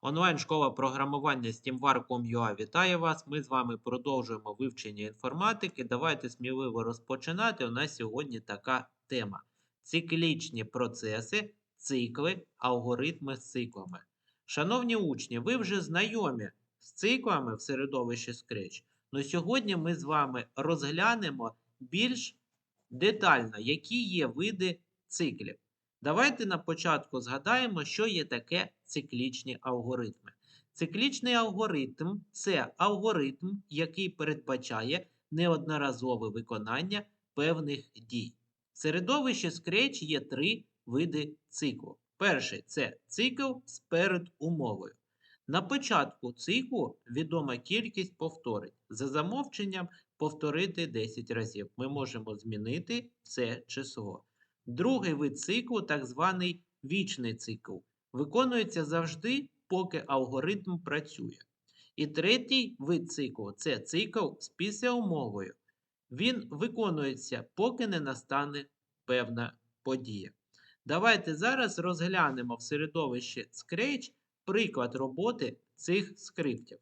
Онлайн-школа програмування SteamWar.com.ua вітає вас. Ми з вами продовжуємо вивчення інформатики. Давайте сміливо розпочинати. У нас сьогодні така тема: циклічні процеси, цикли, алгоритми з циклами. Шановні учні, ви вже знайомі з циклами в середовищі Scratch. Но сьогодні ми з вами розглянемо більш детально, які є види циклів. Давайте на початку згадаємо, що є таке циклічні алгоритми. Циклічний алгоритм це алгоритм, який передбачає неодноразове виконання певних дій. В середовищі Scratch є три види циклу. Перший це цикл з передумовою. На початку циклу відома кількість повторень. За замовченням повторити 10 разів. Ми можемо змінити це число. Другий вид циклу, так званий вічний цикл, виконується завжди, поки алгоритм працює. І третій вид циклу це цикл з післяумовою. Він виконується, поки не настане певна подія. Давайте зараз розглянемо в середовищі Scratch приклад роботи цих скриптів.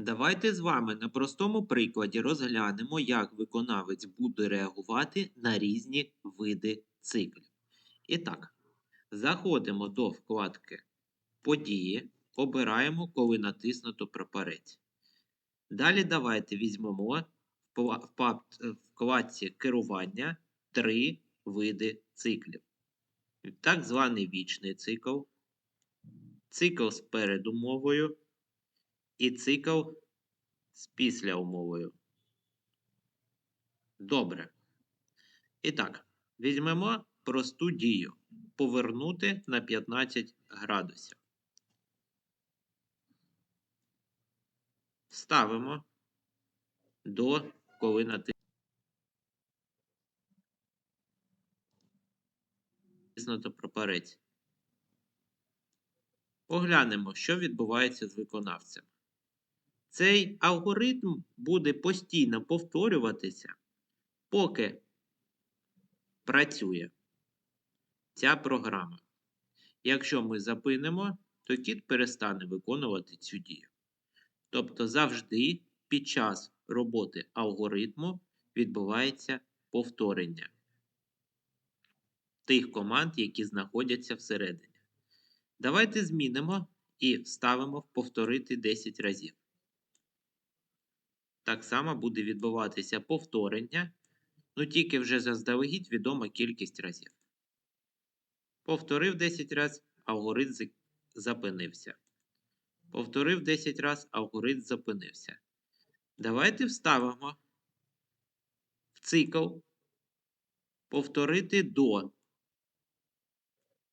Давайте з вами на простому прикладі розглянемо, як виконавець буде реагувати на різні види циклів. І так, заходимо до вкладки Події, обираємо, коли натиснуто прапорець. Далі давайте візьмемо в вкладці керування три види циклів. Так званий вічний цикл, цикл з передумовою і цикл з післяумовою. Добре. І так, візьмемо просту дію. Повернути на 15 градусів. Ставимо до коли натиснуто прапорець. Поглянемо, що відбувається з виконавцем. Цей алгоритм буде постійно повторюватися, поки працює ця програма. Якщо ми запинимо, то кіт перестане виконувати цю дію. Тобто завжди під час роботи алгоритму відбувається повторення тих команд, які знаходяться всередині. Давайте змінимо і вставимо повторити 10 разів. Так само буде відбуватися повторення, ну тільки вже заздалегідь відома кількість разів. Повторив 10 разів, алгоритм запинився. Повторив 10 разів, алгоритм запинився. Давайте вставимо в цикл повторити до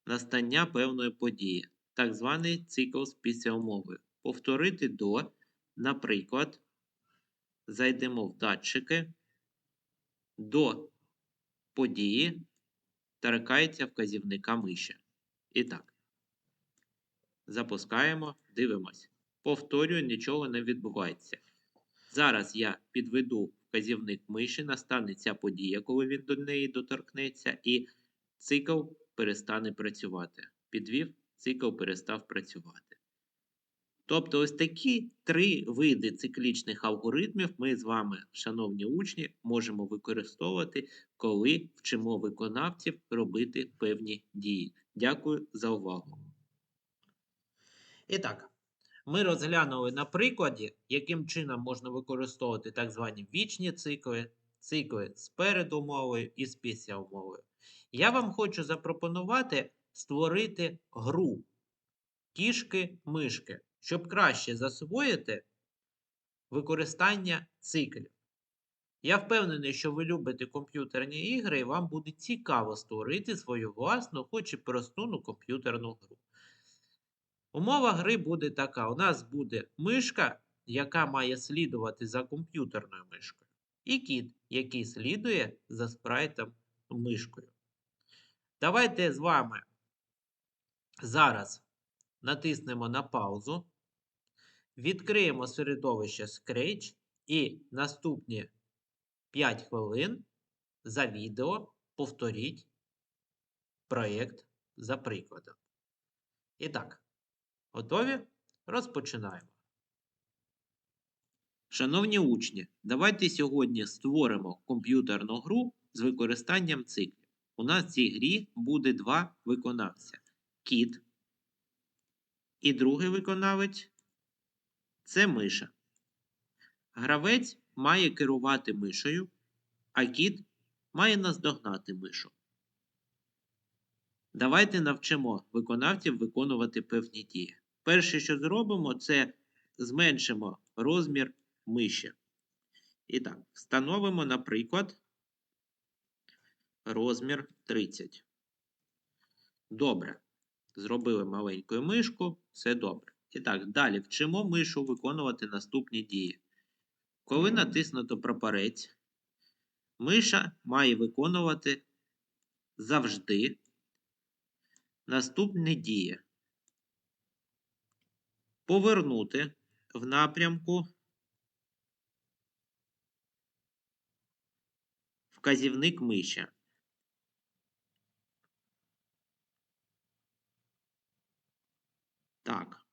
настання певної події. Так званий цикл з післяумовою. Повторити до, наприклад, зайдемо в датчики, до події торкається вказівника миші. І так. Запускаємо, дивимось. Повторюю, нічого не відбувається. Зараз я підведу вказівник миші, настане ця подія, коли він до неї доторкнеться, і цикл перестане працювати. Підвів, цикл перестав працювати. Тобто, ось такі три види циклічних алгоритмів ми з вами, шановні учні, можемо використовувати, коли вчимо виконавців робити певні дії. Дякую за увагу. І так, ми розглянули на прикладі, яким чином можна використовувати так звані вічні цикли, цикли з передумовою і з післяумовою. Я вам хочу запропонувати створити гру кішки-мишки щоб краще засвоїти використання циклів. Я впевнений, що ви любите комп'ютерні ігри, і вам буде цікаво створити свою власну, хоч і просту ну, комп'ютерну гру. Умова гри буде така: у нас буде мишка, яка має слідувати за комп'ютерною мишкою, і кіт, який слідує за спрайтом мишкою. Давайте з вами зараз натиснемо на паузу. Відкриємо середовище Scratch і наступні 5 хвилин за відео повторіть проєкт за прикладом. І так, готові? Розпочинаємо. Шановні учні, давайте сьогодні створимо комп'ютерну гру з використанням циклів. У нас в цій грі буде два виконавця: кіт і другий виконавець це миша. Гравець має керувати мишею, а кіт має наздогнати мишу. Давайте навчимо виконавців виконувати певні дії. Перше, що зробимо, це зменшимо розмір миші. І так, встановимо, наприклад, розмір 30. Добре. Зробили маленьку мишку, все добре. І так, далі вчимо мишу виконувати наступні дії. Коли натиснуто прапорець, миша має виконувати завжди наступні дії. Повернути в напрямку вказівник миші. Так.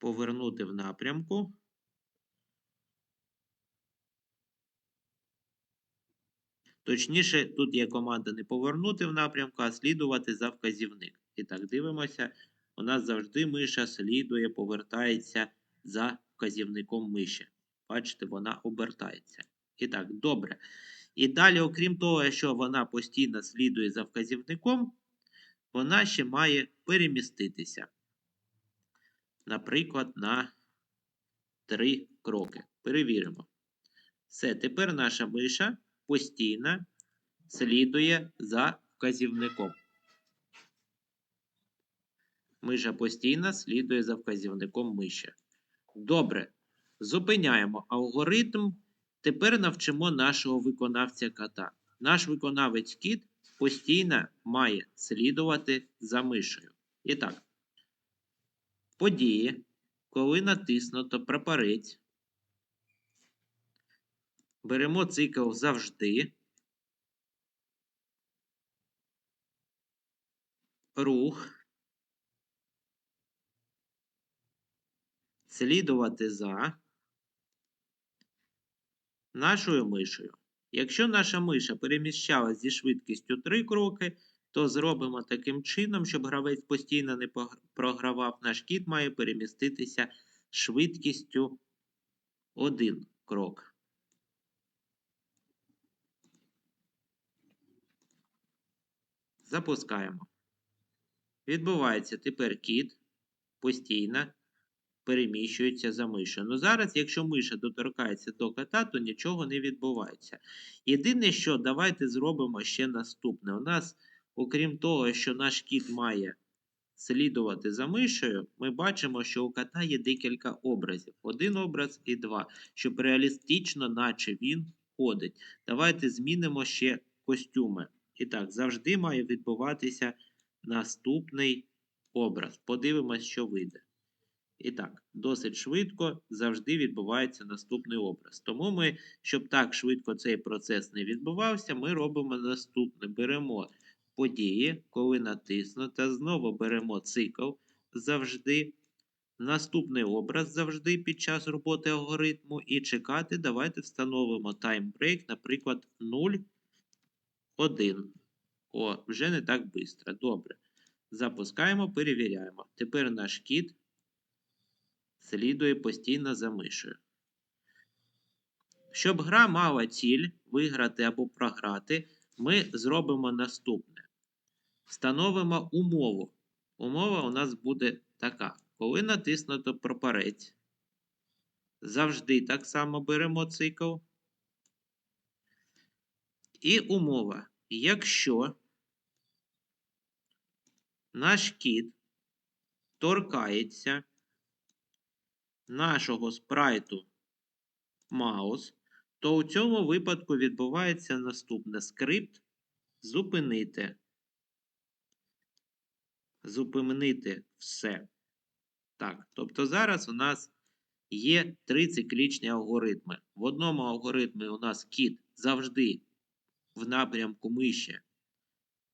Повернути в напрямку. Точніше, тут є команда не повернути в напрямку, а слідувати за вказівник. І так, дивимося. У нас завжди миша слідує, повертається за вказівником миші. Бачите, вона обертається. І так, добре. І далі, окрім того, що вона постійно слідує за вказівником, вона ще має переміститися. Наприклад, на три кроки. Перевіримо. Все, тепер наша миша постійно слідує за вказівником. Миша постійно слідує за вказівником миші. Добре. Зупиняємо алгоритм. Тепер навчимо нашого виконавця кота. Наш виконавець кіт постійно має слідувати за мишею. І так, події, коли натиснуто прапорець, беремо цикл завжди, рух, слідувати за нашою мишею. Якщо наша миша переміщалась зі швидкістю 3 кроки, то зробимо таким чином, щоб гравець постійно не програвав, наш кіт має переміститися швидкістю 1 крок. Запускаємо. Відбувається тепер кіт постійно переміщується за мишою. Ну зараз, якщо миша доторкається до кота, то нічого не відбувається. Єдине, що давайте зробимо ще наступне. У нас, окрім того, що наш кіт має слідувати за мишею, ми бачимо, що у кота є декілька образів. Один образ і два, щоб реалістично, наче він ходить. Давайте змінимо ще костюми. І так, завжди має відбуватися наступний образ. Подивимось, що вийде. І так, досить швидко завжди відбувається наступний образ. Тому ми, щоб так швидко цей процес не відбувався, ми робимо наступне: беремо події, коли натиснуто, знову беремо цикл завжди. Наступний образ завжди під час роботи алгоритму. І чекати. Давайте встановимо таймбрейк, наприклад, 0, 1. О, вже не так швидко. Добре. Запускаємо, перевіряємо. Тепер наш кіт слідує постійно за мишею. Щоб гра мала ціль виграти або програти, ми зробимо наступне. Встановимо умову. Умова у нас буде така. Коли натиснуто прапорець, завжди так само беремо цикл. І умова. Якщо наш кіт торкається нашого спрайту маус, то у цьому випадку відбувається наступне скрипт зупинити. Зупинити все. Так, тобто зараз у нас є три циклічні алгоритми. В одному алгоритмі у нас кіт завжди в напрямку миші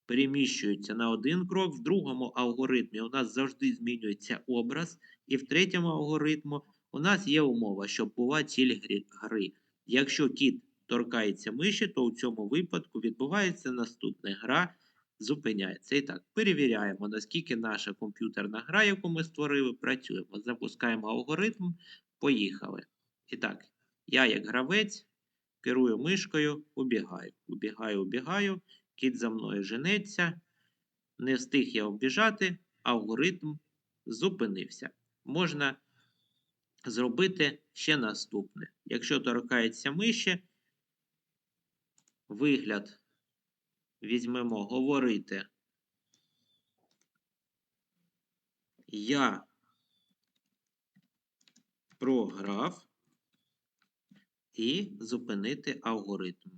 переміщуються на один крок, в другому алгоритмі у нас завжди змінюється образ, і в третьому алгоритмі у нас є умова, щоб була ціль гри. Якщо кіт торкається миші, то у цьому випадку відбувається наступне гра зупиняється. І так, перевіряємо, наскільки наша комп'ютерна гра, яку ми створили, працюємо. Запускаємо алгоритм. Поїхали. І так, я як гравець керую мишкою, убігаю. Убігаю, убігаю. Кіт за мною женеться. Не встиг я обіжати, алгоритм зупинився. Можна зробити ще наступне. Якщо торкається миші, вигляд візьмемо говорити. Я програв і зупинити алгоритм.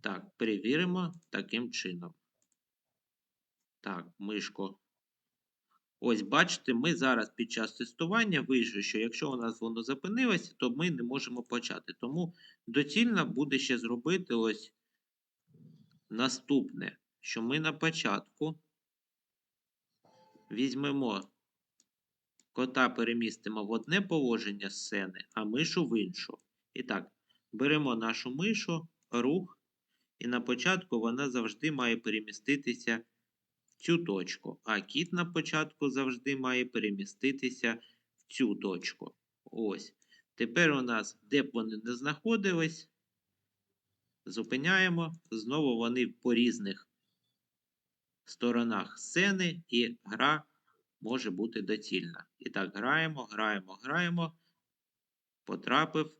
Так, перевіримо таким чином. Так, мишко. Ось, бачите, ми зараз під час тестування вийшли, що якщо у нас воно зупинилося, то ми не можемо почати. Тому доцільно буде ще зробити ось наступне, що ми на початку візьмемо кота, перемістимо в одне положення сцени, а мишу в іншу. І так, беремо нашу мишу, рух, і на початку вона завжди має переміститися в цю точку. А кіт на початку завжди має переміститися в цю точку. Ось. Тепер у нас, де б вони не знаходились, зупиняємо. Знову вони по різних сторонах сцени, і гра може бути доцільна. І так, граємо, граємо, граємо. Потрапив.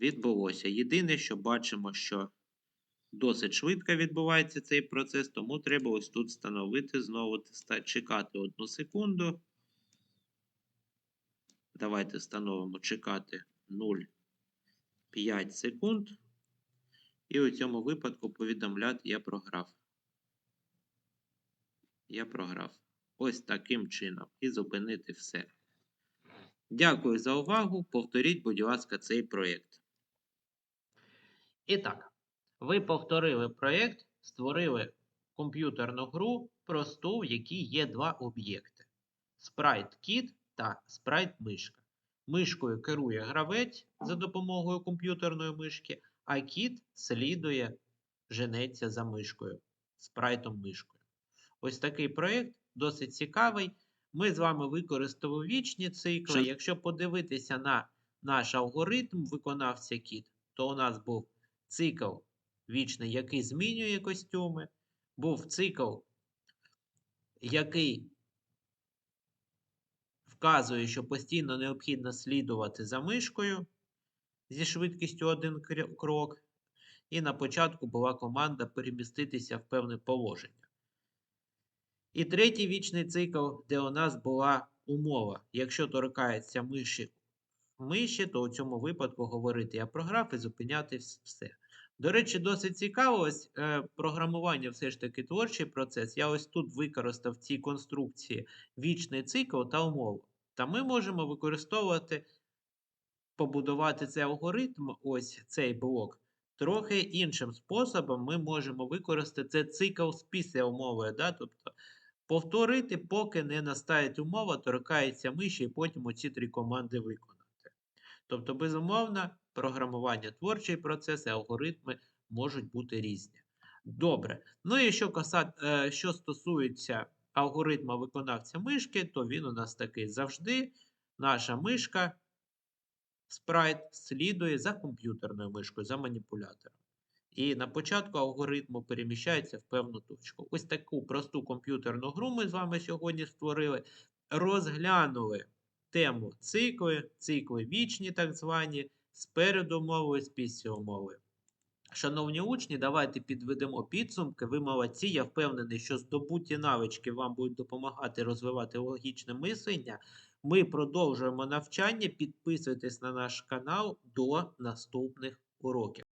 Відбулося. Єдине, що бачимо, що досить швидко відбувається цей процес, тому треба ось тут встановити знову чекати одну секунду. Давайте встановимо чекати 0,5 секунд. І у цьому випадку повідомляти я програв. Я програв. Ось таким чином. І зупинити все. Дякую за увагу. Повторіть, будь ласка, цей проєкт. І так, ви повторили проєкт, створили комп'ютерну гру просту, в якій є два об'єкти: спрайт кіт та спрайт мишка. Мишкою керує гравець за допомогою комп'ютерної мишки, а кіт слідує, женеться за мишкою, спрайтом мишкою. Ось такий проєкт досить цікавий. Ми з вами використали вічні цикли. Що- Якщо подивитися на наш алгоритм виконавця кіт, то у нас був цикл вічний, який змінює костюми, був цикл, який вказує, що постійно необхідно слідувати за мишкою зі швидкістю один крок. І на початку була команда переміститися в певне положення. І третій вічний цикл, де у нас була умова. Якщо торкається миші, миші, то у цьому випадку говорити я програв і зупиняти все. До речі, досить цікаво, ось е, програмування все ж таки творчий процес. Я ось тут використав в цій конструкції вічний цикл та умову. Та ми можемо використовувати, побудувати цей алгоритм, ось цей блок, трохи іншим способом. Ми можемо використати це цикл з після умови. Да? Тобто повторити, поки не настає умова, торкається миші, і потім оці три команди виконати. Тобто, безумовно, програмування творчий процес і алгоритми можуть бути різні. Добре. Ну і що, каса... е, що стосується алгоритму виконавця мишки, то він у нас такий завжди. Наша мишка спрайт слідує за комп'ютерною мишкою, за маніпулятором. І на початку алгоритму переміщається в певну точку. Ось таку просту комп'ютерну гру ми з вами сьогодні створили. Розглянули тему цикли, цикли вічні, так звані, з передумовою, з після умови. Шановні учні, давайте підведемо підсумки. Ви молодці. Я впевнений, що здобуті навички вам будуть допомагати розвивати логічне мислення. Ми продовжуємо навчання. Підписуйтесь на наш канал до наступних уроків.